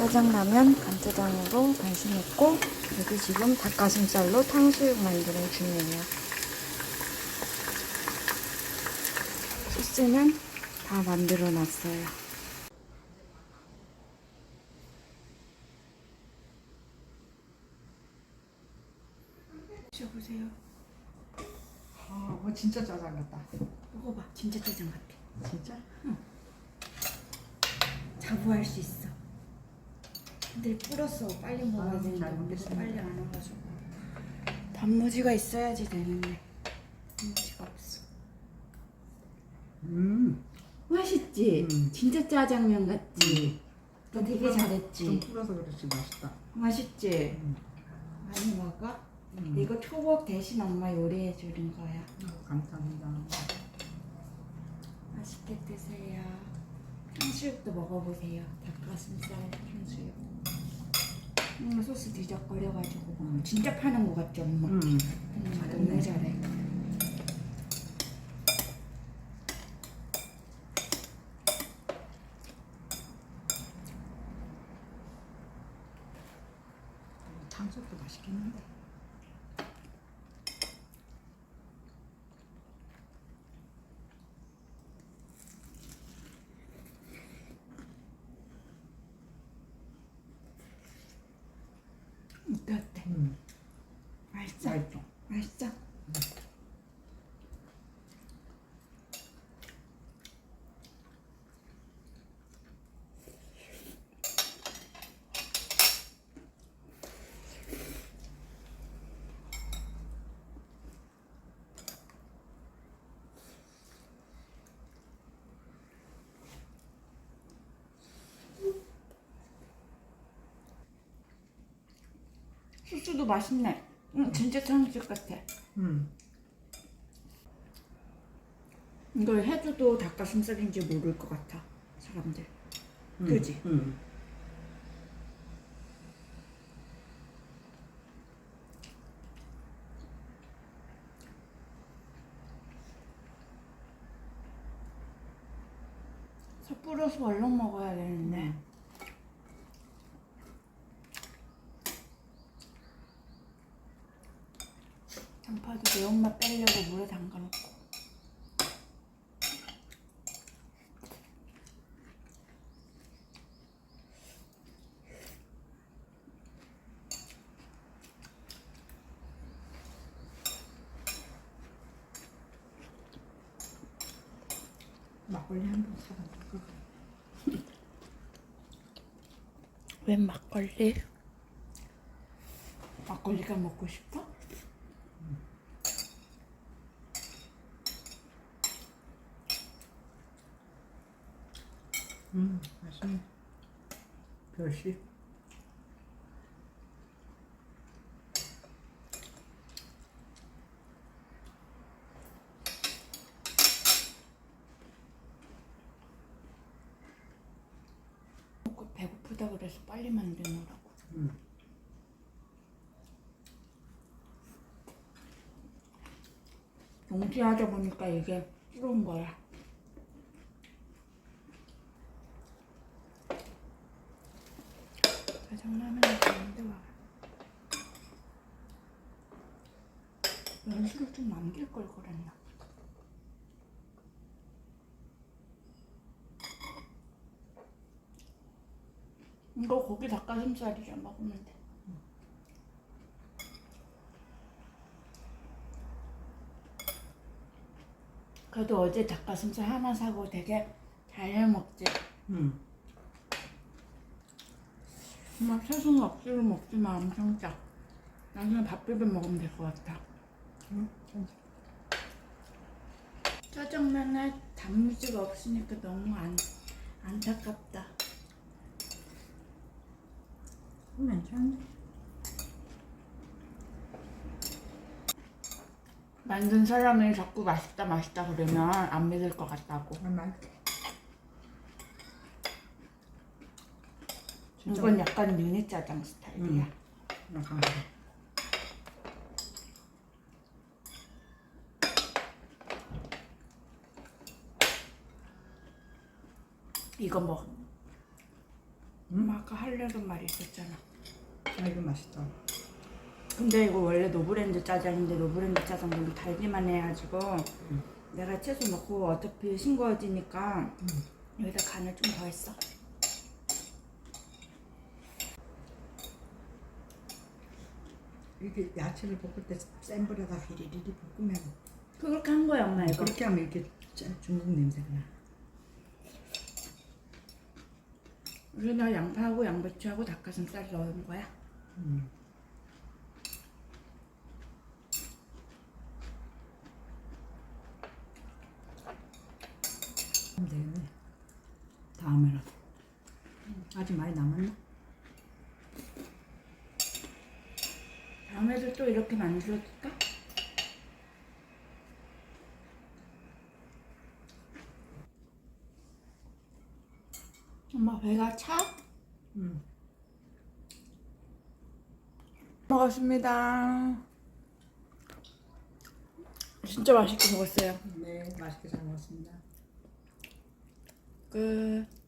짜장라면 간짜장으로 반신했고 여기 지금 닭가슴살로 탕수육 만드는 중이에요. 소스는 다 만들어 놨어요. 드셔보세요. 아, 뭐 진짜 짜장 같다. 먹어봐. 진짜 짜장 같아. 진짜? 자부할 수 있어. 근데 불었어. 빨리 먹어야 아, 되는데 잘 먹겠습니다. 빨리 안 와가지고. 단무지가 있어야지 되는데 단무지가 없어. 음, 맛있지? 음. 진짜 짜장면 같지? 너 되게 불어서- 잘했지? 좀 풀어서 그렇지 맛있다. 맛있지? 음. 많이 먹어? 음. 이거 초복 대신 엄마 요리해 주는 거야. 감사합니다. 맛있게 드세요. 탕수육도 먹어보세요. 닭가슴살 탕수육. 음, 소스 뒤적거려가지고 음. 진짜 파는 거 같죠, 엄마? 음, 음. 너무 잘해. 탕수육도 맛있겠는데. 어때 어때? 음, 맛있어? 맛있어. 맛있어? 소스도 맛있네. 응, 진짜 탕수육 같아. 음, 이걸 해줘도 닭가슴살인지 모를 것 같아 사람들 음, 그지? 음. 섣불어서 얼른 먹어야 되는데 양파도 매운맛 빼려고 물에 담가놓고 막걸리 한번 볼까? 웬 막걸리? 막걸리가 먹고 싶어? 음, 맛있네. 별씨. 먹고 배고프다 그래서 빨리 만드느라고 음. 용기 하다 보니까 이게 부러운 거야 장라면이 되는데 와 연수를 좀 남길 걸 그랬나? 이거 고기 닭가슴살이죠 먹으면 돼. 그래도 어제 닭가슴살 하나 사고 되게 잘 해먹지 음. 막 채소는 억지로 먹지만 엄청 짜 나중에 밥 비벼 먹으면 될 것 같아 음, 괜찮아. 짜장면에 단무지가 없으니까 너무 안, 안타깝다 음, 괜찮네. 만든 사람이 자꾸 맛있다 맛있다 그러면 안 믿을 것 같다고 아, 맛있어. 진짜 이건 약간 미니 짜장 스타일이야 음. 약간. 이거 뭐 엄마 아까 하려던 말이 있었잖아. 아 이거 맛있다. 근데 이거 원래 노브랜드 짜장인데 노브랜드 짜장 너무 달기만 해가지고 내가 채소 넣고 어차피 싱거워지니까 여기다 간을 좀 더 했어. 이게 야채를 볶을 때 센 불에다 휘리리리 볶으면 그렇게 한 거야 엄마 이거. 그렇게 하면 이렇게 짜- 중국 냄새가 나. 그래서 나 양파하고 양배추하고 닭가슴살 넣은 거야. 음. 하면 되겠네. 다음에라도. 아직 많이 남았나? 다음에도 또 이렇게 만들어줄까? 엄마 배가 차? 음. 먹었습니다. 진짜 맛있게 먹었어요. 네, 맛있게 잘 먹었습니다. 끝.